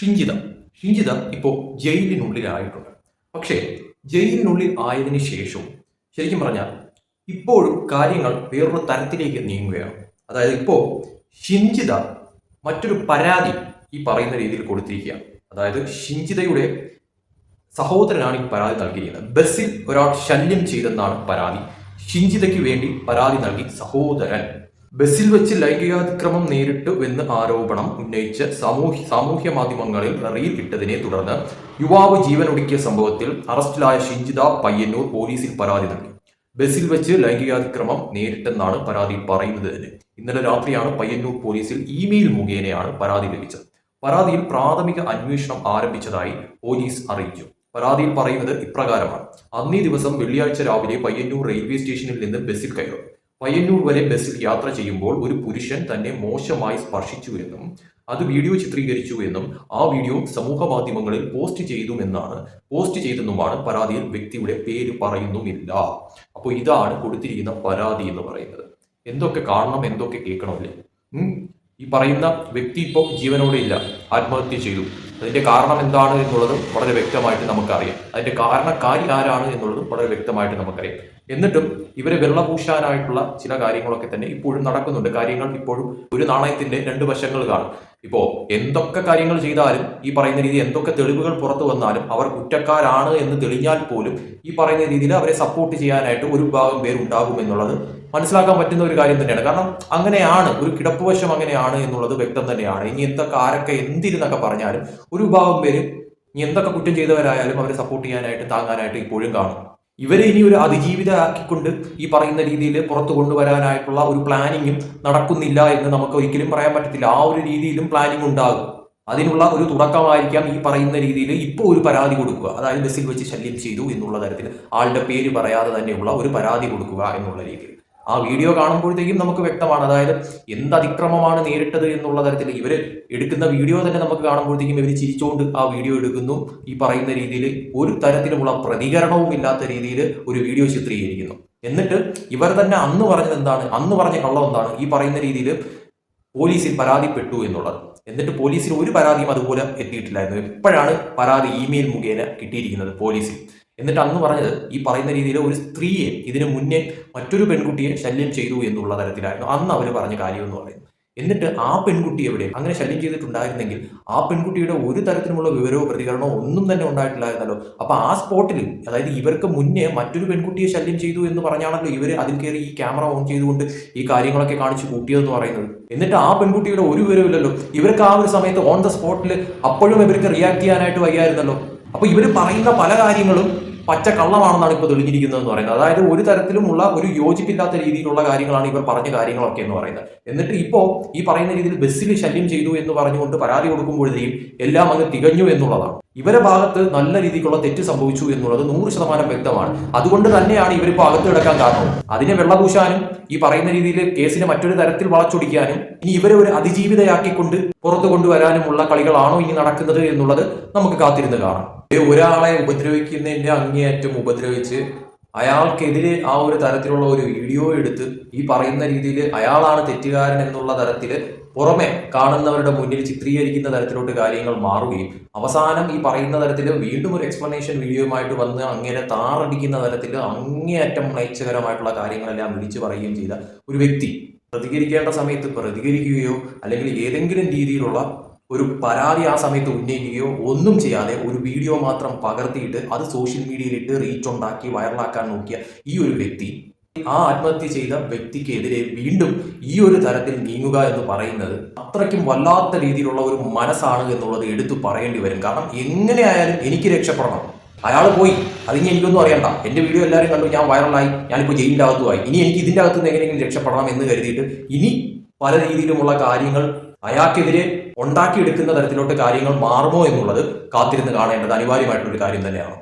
ഷിഞ്ചിത ഷിഞ്ചിത ഇപ്പോൾ ജയിലിനുള്ളിലായിട്ടുണ്ട്. പക്ഷേ ജയിലിനുള്ളിൽ ആയതിന് ശേഷവും ശരിക്കും പറഞ്ഞാൽ ഇപ്പോഴും കാര്യങ്ങൾ വേറൊരു തരത്തിലേക്ക് നീങ്ങുകയാണ്. അതായത് ഇപ്പോൾ ഷിഞ്ചിത മറ്റൊരു പരാതി ഈ പറയുന്ന രീതിയിൽ കൊടുത്തിരിക്കുകയാണ്. അതായത് ഷിഞ്ചിതയുടെ സഹോദരനാണ് ഈ പരാതി നൽകിയിരിക്കുന്നത്. ബസ്സിൽ ഒരാൾ ശല്യം ചെയ്തെന്നാണ് പരാതി. ഷിഞ്ചിതയ്ക്ക് വേണ്ടി പരാതി നൽകി സഹോദരൻ. ബസ്സിൽ വെച്ച് ലൈംഗികാതിക്രമം നേരിട്ടു എന്ന് ആരോപണം ഉന്നയിച്ച് സാമൂഹ്യ സാമൂഹ്യ മാധ്യമങ്ങളിൽ റീൽ ഇട്ടതിനെ തുടർന്ന് യുവാവ് ജീവനൊടുക്കിയ സംഭവത്തിൽ അറസ്റ്റിലായ ഷിഞ്ചിത പയ്യന്നൂർ പോലീസിൽ പരാതി നൽകി. ബസ്സിൽ വെച്ച് ലൈംഗികാതിക്രമം നേരിട്ടെന്നാണ് പരാതി പറയുന്നത് ഇന്നലെ രാത്രിയാണ് പയ്യന്നൂർ പോലീസിൽ ഇമെയിൽ മുഖേനയാണ് പരാതി ലഭിച്ചത്. പരാതിയിൽ പ്രാഥമിക അന്വേഷണം ആരംഭിച്ചതായി പോലീസ് അറിയിച്ചു. പരാതിയിൽ പറയുന്നത് ഇപ്രകാരമാണ്. അന്നേ ദിവസം വെള്ളിയാഴ്ച രാവിലെ പയ്യന്നൂർ റെയിൽവേ സ്റ്റേഷനിൽ നിന്ന് ബസ്സിൽ കയറും. പയ്യന്നൂർ വരെ ബസ്സിൽ യാത്ര ചെയ്യുമ്പോൾ ഒരു പുരുഷൻ തന്നെ മോശമായി സ്പർശിച്ചു എന്നും അത് വീഡിയോ ചിത്രീകരിച്ചു എന്നും ആ വീഡിയോ സമൂഹ മാധ്യമങ്ങളിൽ പോസ്റ്റ് ചെയ്തുമെന്നാണ്. പോസ്റ്റ് ചെയ്തെന്നുമാണ് പരാതിയിൽ വ്യക്തിയുടെ പേര് പറയുന്നുമില്ല. അപ്പോൾ ഇതാണ് കൊടുത്തിരിക്കുന്ന പരാതി എന്ന് പറയുന്നത്. എന്തൊക്കെ കാണണം എന്തൊക്കെ കേൾക്കണമല്ലേ. ഈ പറയുന്ന വ്യക്തി ഇപ്പോൾ ജീവനോടെ ഇല്ല. ആത്മഹത്യ ചെയ്തു. അതിന്റെ കാരണം എന്താണ് എന്നുള്ളത് വളരെ വ്യക്തമായിട്ട് നമുക്കറിയാം. അതിന്റെ കാരണക്കാരി ആരാണ് എന്നുള്ളതും വളരെ വ്യക്തമായിട്ട് നമുക്കറിയാം. എന്നിട്ടും ഇവരെ വെള്ളപൂശാനായിട്ടുള്ള ചില കാര്യങ്ങളൊക്കെ തന്നെ ഇപ്പോഴും നടക്കുന്നുണ്ട്. കാര്യങ്ങൾ ഇപ്പോഴും ഒരു നാണയത്തിന്റെ രണ്ട് വശങ്ങൾ കാണും. ഇപ്പോ എന്തൊക്കെ കാര്യങ്ങൾ ചെയ്താലും ഈ പറയുന്ന രീതി എന്തൊക്കെ തെളിവുകൾ പുറത്തു വന്നാലും അവർ കുറ്റക്കാരാണ് എന്ന് തെളിഞ്ഞാൽ പോലും ഈ പറയുന്ന രീതിയിൽ അവരെ സപ്പോർട്ട് ചെയ്യാനായിട്ട് ഒരു ഭാഗം പേരുണ്ടാകും എന്നുള്ളത് മനസ്സിലാക്കാൻ പറ്റുന്ന ഒരു കാര്യം തന്നെയാണ്. കാരണം അങ്ങനെയാണ് ഒരു കിടപ്പുവശം അങ്ങനെയാണ് എന്നുള്ളത് വ്യക്തം തന്നെയാണ്. ഇനി എന്തൊക്കെ ആരൊക്കെ എന്തിരുന്നൊക്കെ പറഞ്ഞാലും ഒരു ഭാഗം പേര് ഇനി എന്തൊക്കെ കുറ്റം ചെയ്തവരായാലും അവരെ സപ്പോർട്ട് ചെയ്യാനായിട്ട് താങ്ങാനായിട്ട് ഇപ്പോഴും കാണും. ഇവരെ ഇനി ഒരു അതിജീവിതമാക്കിക്കൊണ്ട് ഈ പറയുന്ന രീതിയിൽ പുറത്തു കൊണ്ടുവരാനായിട്ടുള്ള ഒരു പ്ലാനിങ്ങും നടക്കുന്നില്ല എന്ന് നമുക്ക് ഒരിക്കലും പറയാൻ പറ്റത്തില്ല. ആ ഒരു രീതിയിലും പ്ലാനിങ് ഉണ്ടാകും. അതിനുള്ള ഒരു തുടക്കമായിരിക്കാം ഈ പറയുന്ന രീതിയിൽ ഇപ്പോൾ ഒരു പരാതി കൊടുക്കുക. അതായത് ബസ്സിൽ വെച്ച് ശല്യം ചെയ്തു എന്നുള്ള തരത്തിൽ ആളുടെ പേര് പറയാതെ തന്നെയുള്ള ഒരു പരാതി കൊടുക്കുക എന്നുള്ള രീതിയിൽ. ആ വീഡിയോ കാണുമ്പോഴത്തേക്കും നമുക്ക് വ്യക്തമാണ്. അതായത് എന്ത് അതിക്രമമാണ് നേരിട്ടത് എന്നുള്ള തരത്തിൽ ഇവർ എടുക്കുന്ന വീഡിയോ തന്നെ നമുക്ക് കാണുമ്പോഴത്തേക്കും ഇവർ ചിരിച്ചുകൊണ്ട് ആ വീഡിയോ എടുക്കുന്നു. ഈ പറയുന്ന രീതിയിൽ ഒരു തരത്തിലുമുള്ള പ്രതികരണവും ഇല്ലാത്ത രീതിയിൽ ഒരു വീഡിയോ ചിത്രീകരിക്കുന്നു. എന്നിട്ട് ഇവർ തന്നെ അന്ന് പറഞ്ഞത് എന്താണ്? അന്ന് പറഞ്ഞ കള്ളം എന്താണ്? ഈ പറയുന്ന രീതിയിൽ പോലീസിൽ പരാതിപ്പെട്ടു എന്നുള്ളത്. എന്നിട്ട് പോലീസിൽ ഒരു പരാതിയും അതുപോലെ എത്തിയിട്ടില്ലായിരുന്നു. എപ്പോഴാണ് പരാതി ഇമെയിൽ മുഖേന കിട്ടിയിരിക്കുന്നത് പോലീസിൽ? എന്നിട്ട് അന്ന് പറഞ്ഞത് ഈ പറയുന്ന രീതിയിൽ ഒരു സ്ത്രീയെ ഇതിനു മുന്നേ മറ്റൊരു പെൺകുട്ടിയെ ശല്യം ചെയ്തു എന്നുള്ള തരത്തിലായിരുന്നു. അന്ന് അവർ പറഞ്ഞ കാര്യം എന്ന് പറയുന്നത്. എന്നിട്ട് ആ പെൺകുട്ടി എവിടെ? അങ്ങനെ ശല്യം ചെയ്തിട്ടുണ്ടായിരുന്നെങ്കിൽ ആ പെൺകുട്ടിയുടെ ഒരു തരത്തിലുള്ള വിവരമോ പ്രതികരണമോ ഒന്നും തന്നെ ഉണ്ടായിട്ടില്ലായിരുന്നല്ലോ. അപ്പൊ ആ സ്പോട്ടിൽ അതായത് ഇവർക്ക് മുന്നേ മറ്റൊരു പെൺകുട്ടിയെ ശല്യം ചെയ്തു എന്ന് പറഞ്ഞാണല്ലോ ഇവർ അതിൽ കയറി ഈ ക്യാമറ ഓൺ ചെയ്തുകൊണ്ട് ഈ കാര്യങ്ങളൊക്കെ കാണിച്ചു കൂട്ടിയതെന്ന് പറയുന്നത്. എന്നിട്ട് ആ പെൺകുട്ടിയുടെ ഒരു വിവരമില്ലല്ലോ. ഇവർക്ക് ആ ഒരു സമയത്ത് ഓൺ ദ സ്പോട്ടിൽ അപ്പോഴും ഇവർക്ക് റിയാക്ട് ചെയ്യാനായിട്ട് വയ്യായിരുന്നല്ലോ. അപ്പൊ ഇവർ പറയുന്ന പല കാര്യങ്ങളും പച്ച കള്ളമാണെന്നാണ് ഇപ്പോൾ തെളിഞ്ഞിരിക്കുന്നത് എന്ന് പറയുന്നത്. അതായത് ഒരു തരത്തിലുമുള്ള ഒരു യോജിപ്പില്ലാത്ത രീതിയിലുള്ള കാര്യങ്ങളാണ് ഇവർ പറഞ്ഞ കാര്യങ്ങളൊക്കെ എന്ന് പറയുന്നത്. എന്നിട്ട് ഇപ്പോൾ ഈ പറയുന്ന രീതിയിൽ ബസ്സിൽ ശല്യം ചെയ്തു എന്ന് പറഞ്ഞുകൊണ്ട് പരാതി കൊടുക്കുമ്പോഴത്തേക്കും എല്ലാം അങ്ങ് തികഞ്ഞു എന്നുള്ളതാണ്. ഇവരെ ഭാഗത്ത് നല്ല രീതിക്കുള്ള തെറ്റ് സംഭവിച്ചു എന്നുള്ളത് നൂറ് ശതമാനം വ്യക്തമാണ്. അതുകൊണ്ട് തന്നെയാണ് ഇവരിപ്പോൾ അകത്ത് കിടക്കാൻ കാരണം. അതിനെ വെള്ളപൂശാനും ഈ പറയുന്ന രീതിയിൽ കേസിനെ മറ്റൊരു തരത്തിൽ വളച്ചൊടിക്കാനും ഇനി ഇവരെ ഒരു അതിജീവിതയാക്കിക്കൊണ്ട് പുറത്തു കൊണ്ടുവരാനുമുള്ള കളികളാണോ ഇനി നടക്കുന്നത് എന്നുള്ളത് നമുക്ക് കാത്തിരുന്ന് കാണാം. ഒരാളെ ഉപദ്രവിക്കുന്നതിന്റെ അങ്ങേയറ്റം ഉപദ്രവിച്ച് അയാൾക്കെതിരെ ആ ഒരു തരത്തിലുള്ള ഒരു വീഡിയോ എടുത്ത് ഈ പറയുന്ന രീതിയിൽ അയാളാണ് തെറ്റുകാരൻ എന്നുള്ള തരത്തിൽ പുറമെ കാണുന്നവരുടെ മുന്നിൽ ചിത്രീകരിക്കുന്ന തരത്തിലോട്ട് കാര്യങ്ങൾ മാറുകയും അവസാനം ഈ പറയുന്ന തരത്തിൽ വീണ്ടും ഒരു എക്സ്പ്ലനേഷൻ വീഡിയോയുമായിട്ട് വന്ന് അങ്ങനെ താറടിക്കുന്ന തരത്തിൽ അങ്ങേയറ്റം മ്ലേച്ഛകരമായിട്ടുള്ള കാര്യങ്ങളെല്ലാം വിളിച്ചു പറയുകയും ചെയ്ത ഒരു വ്യക്തി പ്രതികരിക്കേണ്ട സമയത്ത് പ്രതികരിക്കുകയോ അല്ലെങ്കിൽ ഏതെങ്കിലും രീതിയിലുള്ള ഒരു പരാതി ആ സമയത്ത് ഉന്നയിക്കുകയോ ഒന്നും ചെയ്യാതെ ഒരു വീഡിയോ മാത്രം പകർത്തിയിട്ട് അത് സോഷ്യൽ മീഡിയയിലിട്ട് റീച്ച് ഉണ്ടാക്കി വൈറലാക്കാൻ നോക്കിയ ഈ ഒരു വ്യക്തി ആ ആത്മഹത്യ ചെയ്ത വ്യക്തിക്കെതിരെ വീണ്ടും ഈ ഒരു തരത്തിൽ നീങ്ങുക എന്ന് പറയുന്നത് അത്രയ്ക്കും വല്ലാത്ത രീതിയിലുള്ള ഒരു മനസ്സാണ് എന്നുള്ളത് എടുത്തു പറയേണ്ടി വരും. കാരണം എങ്ങനെയായാലും എനിക്ക് രക്ഷപ്പെടണം. അയാൾ പോയി. അതിനി എനിക്കൊന്നും അറിയണ്ട. എന്റെ വീഡിയോ എല്ലാവരും കണ്ടു. ഞാൻ വൈറലായി. ഞാനിപ്പോൾ ജയിലിന്റെ അകത്തുമായി ഇനി എനിക്ക് ഇതിന്റെ അകത്ത് നിന്ന് എങ്ങനെയെങ്കിലും രക്ഷപ്പെടണം എന്ന് കരുതിയിട്ട് ഇനി പല രീതിയിലുമുള്ള കാര്യങ്ങൾ അയാൾക്കെതിരെ ഉണ്ടാക്കിയെടുക്കുന്ന തരത്തിലോട്ട് കാര്യങ്ങൾ മാറുമോ എന്നുള്ളത് കാത്തിരുന്ന് കാണേണ്ടത് അനിവാര്യമായിട്ടുള്ള ഒരു കാര്യം തന്നെയാണ്.